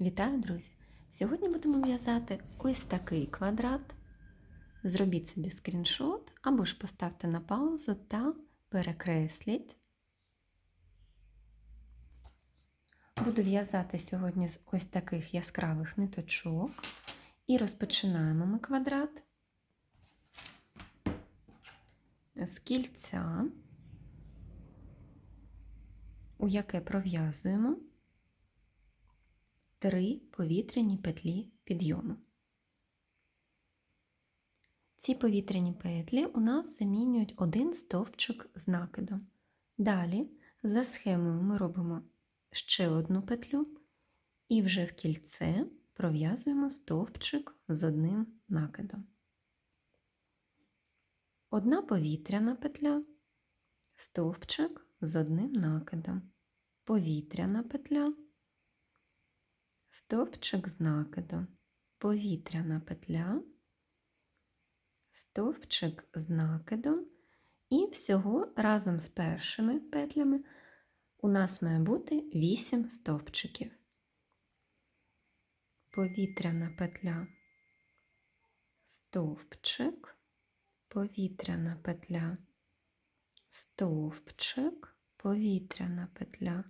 Вітаю, друзі! Сьогодні будемо в'язати ось такий квадрат. Зробіть собі скріншот або ж поставте на паузу та перекресліть. Буду в'язати сьогодні з ось таких яскравих ниточок. І розпочинаємо ми квадрат з кільця, у яке пров'язуємо три повітряні петлі підйому. Ці повітряні петлі у нас замінюють один стовпчик з накидом. Далі, за схемою, ми робимо ще одну петлю і вже в кільце пров'язуємо стовпчик з одним накидом. Одна повітряна петля, стовпчик з одним накидом, повітряна петля стовпчик з накидом, повітряна петля, стовпчик з накидом, і всього разом з першими петлями у нас має бути 8 стовпчиків. Повітряна петля, стовпчик, повітряна петля, стовпчик, повітряна петля,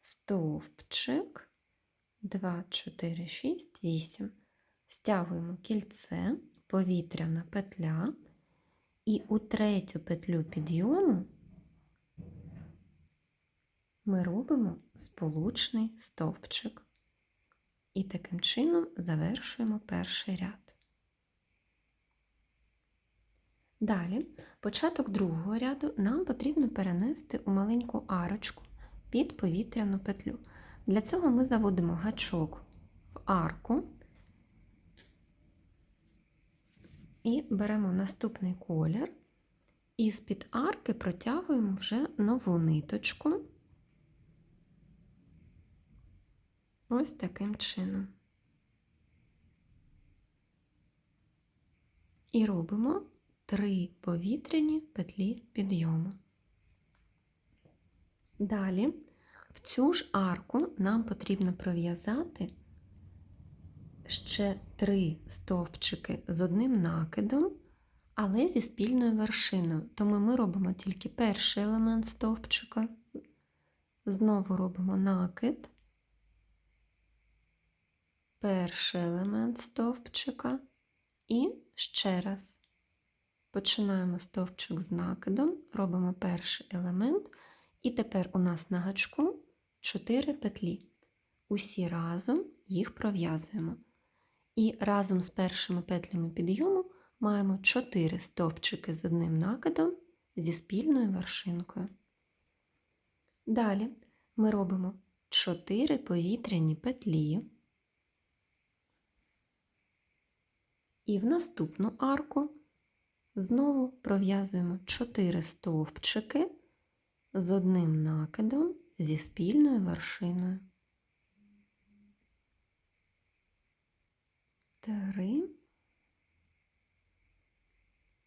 стовпчик. 2, 4, 6, 8. Стягуємо кільце, повітряна петля, і у третю петлю підйому ми робимо сполучний стовпчик. І таким чином завершуємо перший ряд. Далі, початок другого ряду нам потрібно перенести у маленьку арочку під повітряну петлю. Для цього ми заводимо гачок в арку і беремо наступний колір, і з-під арки протягуємо вже нову ниточку. Ось таким чином. І робимо три повітряні петлі підйому. Далі в цю ж арку нам потрібно пров'язати ще три стовпчики з одним накидом, але зі спільною вершиною. Тому ми робимо тільки перший елемент стовпчика, знову робимо накид, перший елемент стовпчика і ще раз. Починаємо стовпчик з накидом, робимо перший елемент, і тепер у нас на гачку 4 петлі. Усі разом їх пров'язуємо. І разом з першими петлями підйому маємо 4 стовпчики з одним накидом зі спільною вершинкою. Далі ми робимо 4 повітряні петлі. І в наступну арку знову пров'язуємо 4 стовпчики з одним накидом зі спільною вершиною. Три,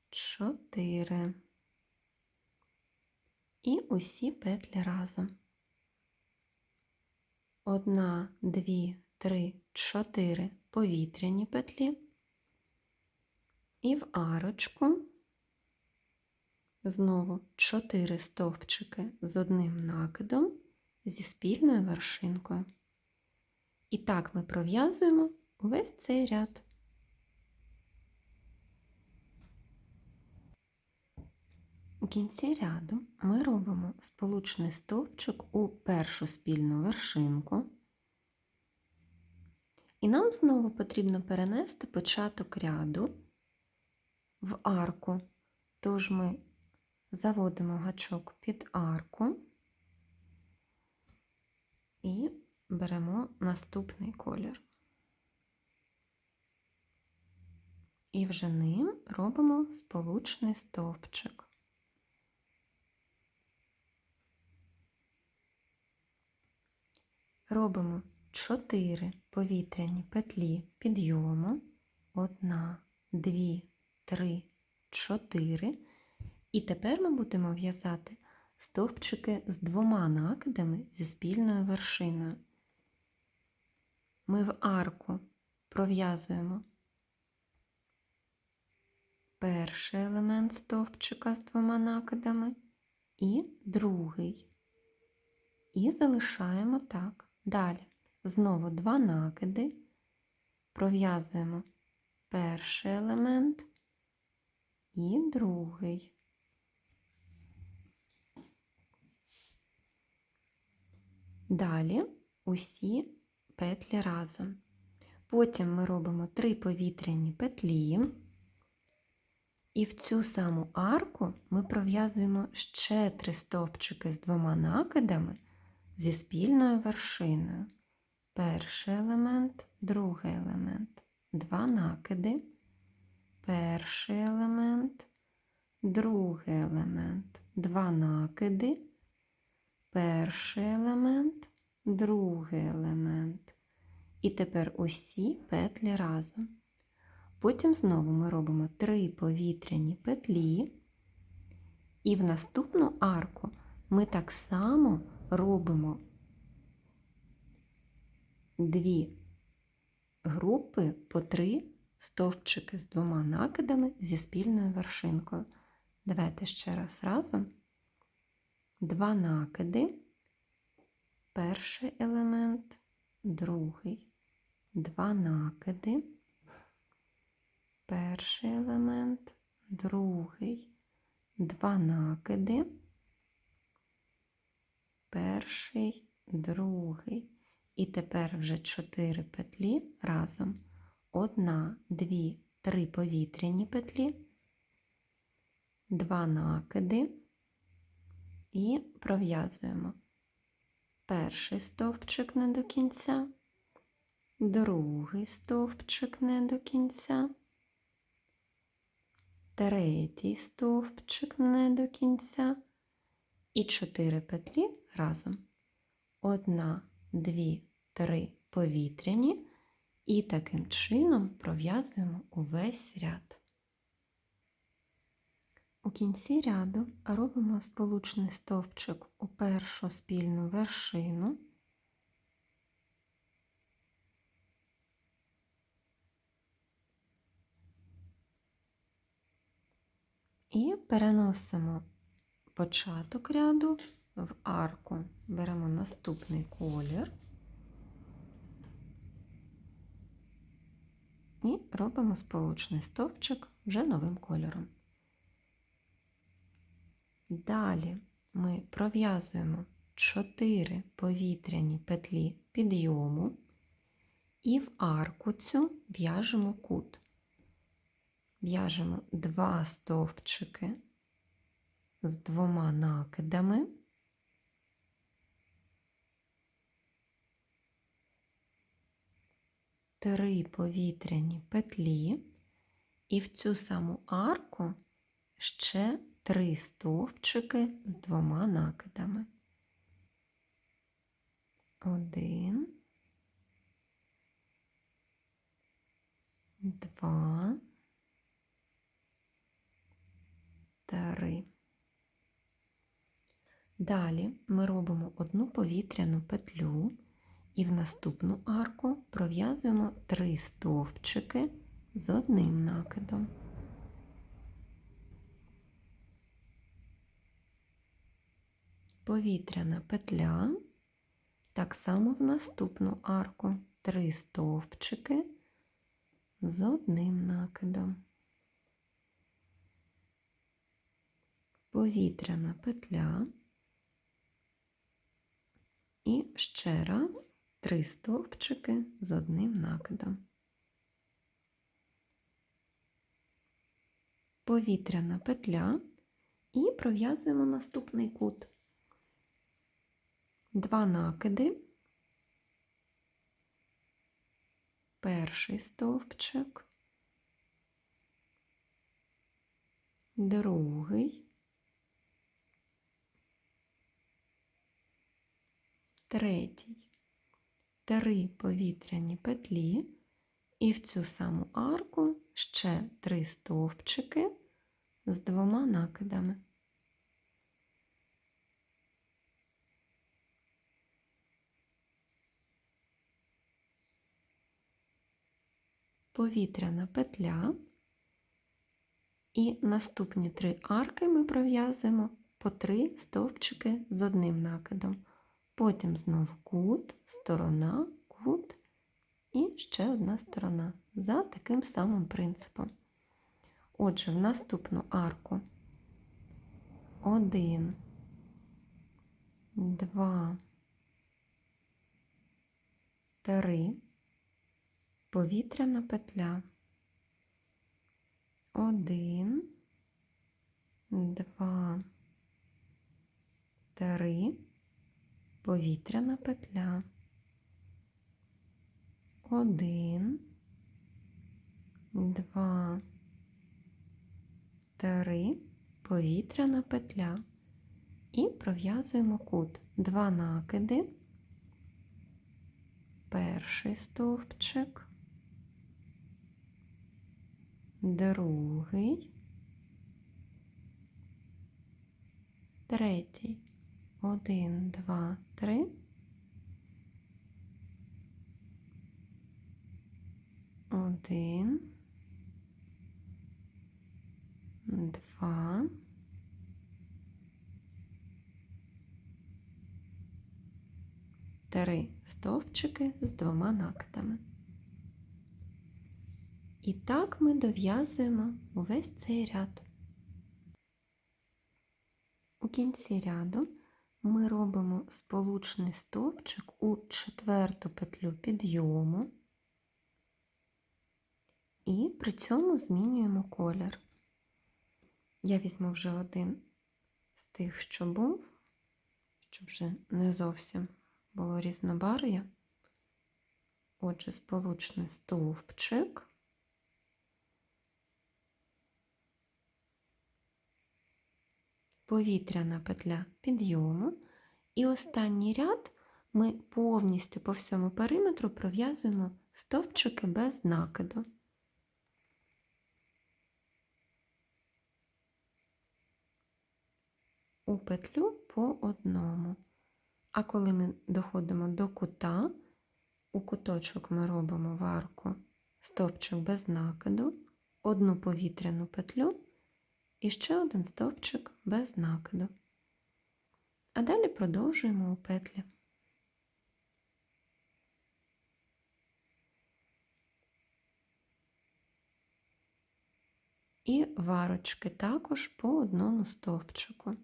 чотири. І усі петлі разом. Одна, дві, три, чотири повітряні петлі. І в арочку Знову 4 стовпчики з одним накидом зі спільною вершинкою. І так ми пров'язуємо увесь цей ряд. У кінці ряду ми робимо сполучний стовпчик у першу спільну вершинку. І нам знову потрібно перенести початок ряду в арку. Тож ми заводимо гачок під арку і беремо наступний колір. І вже ним робимо сполучний стовпчик. Робимо 4 повітряні петлі підйому, 1, 2, 3, 4 і тепер ми будемо в'язати стовпчики з двома накидами зі спільною вершиною. ми в арку пров'язуємо перший елемент стовпчика з двома накидами і другий. І залишаємо так. Далі знову два накиди, пров'язуємо перший елемент і другий. Далі усі петлі разом. Потім ми робимо три повітряні петлі, і в цю саму арку ми пров'язуємо ще три стовпчики з двома накидами зі спільною вершиною. Перший елемент, другий елемент, два накиди, перший елемент, другий елемент, два накиди, перший елемент, другий елемент. І тепер усі петлі разом. Потім знову ми робимо три повітряні петлі, і в наступну арку ми так само робимо дві групи по три стовпчики з двома накидами зі спільною вершинкою. Давайте ще раз разом. Два накиди, перший елемент, другий, два накиди, перший елемент, другий, два накиди, перший, другий. І тепер вже чотири петлі разом. Одна, дві, три повітряні петлі, два накиди і пров'язуємо. Перший стовпчик не до кінця, другий стовпчик не до кінця, третій стовпчик не до кінця. І чотири петлі разом. Одна, дві, три повітряні. І таким чином пров'язуємо увесь ряд. У кінці ряду робимо сполучний стовпчик у першу спільну вершину. І переносимо початок ряду в арку, беремо наступний колір і робимо сполучний стовпчик вже новим кольором. Далі ми пров'язуємо 4 повітряні петлі підйому і в арку цю в'яжемо кут. В'яжемо 2 стовпчики з двома накидами. Три повітряні петлі, і в цю саму арку ще три стовпчики з двома накидами. Один, два, три. Далі ми робимо одну повітряну петлю і в наступну арку пров'язуємо три стовпчики з одним накидом. Повітряна петля, так само в наступну арку три стовпчики з одним накидом. Повітряна петля і ще раз три стовпчики з одним накидом. Повітряна петля і пров'язуємо наступний кут. Два накиди, перший стовпчик, другий, третій, три повітряні петлі. І в цю саму арку ще три стовпчики з двома накидами. Повітряна петля. І наступні три арки ми пров'язуємо по три стовпчики з одним накидом. Потім знов кут, сторона, кут і ще одна сторона за таким самим принципом. Отже, в наступну арку один, два, три, повітряна петля. Один, два, три, повітряна петля. Один, два, три, повітряна петля. І пров'язуємо кут. Два накиди, перший стовпчик, другий, третій. Один, два, три. Один, два, три стовпчики з двома накидами. І так ми дов'язуємо увесь цей ряд. У кінці ряду ми робимо сполучний стовпчик у четверту петлю підйому і при цьому змінюємо колір. Я візьму вже один з тих, що був, щоб вже не зовсім було різнобар'я. Отже, сполучний стовпчик. Повітряна петля підйому. І останній ряд ми повністю по всьому периметру пров'язуємо стовпчики без накиду. у петлю по одному. А коли ми доходимо до кута, у куточок ми робимо в арку стовпчик без накиду, одну повітряну петлю і ще один стовпчик без накиду. А далі продовжуємо у петлі. І варочки також по одному стовпчику.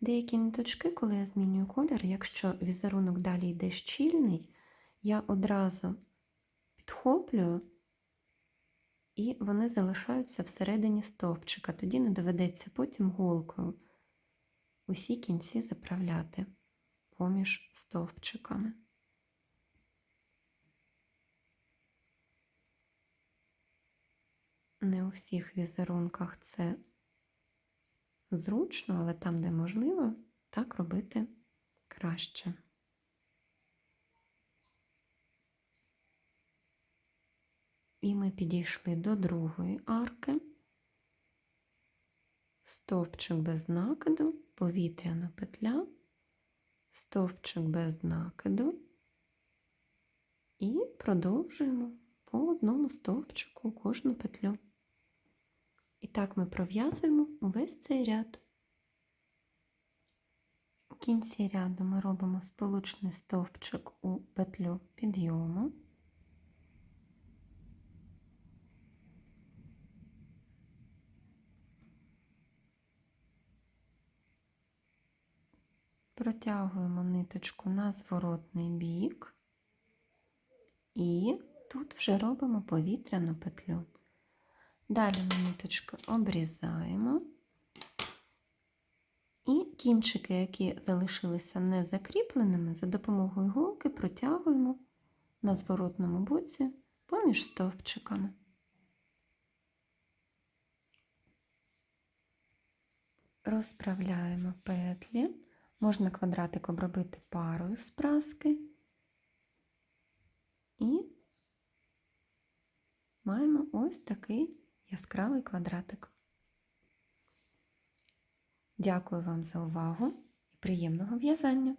Деякі ниточки, коли я змінюю колір, якщо візерунок далі йде щільний, я одразу підхоплюю і вони залишаються всередині стовпчика. Тоді не доведеться потім голкою усі кінці заправляти поміж стовпчиками. Не у всіх візерунках це зручно, але там, де можливо, так робити краще. І ми підійшли до другої арки, стовпчик без накиду, повітряна петля, стовпчик без накиду і продовжуємо по одному стовпчику кожну петлю. І так ми пров'язуємо увесь цей ряд. У кінці ряду ми робимо сполучний стовпчик у петлю підйому. Протягуємо ниточку на зворотний бік і тут вже робимо повітряну петлю. Далі ми ниточки обрізаємо. І кінчики, які залишилися не закріпленими, за допомогою голки протягуємо на зворотному боці поміж стовпчиками. Розправляємо петлі, Можна квадратик обробити парою з праски. І маємо ось такий яскравий квадратик. Дякую вам за увагу і приємного в'язання!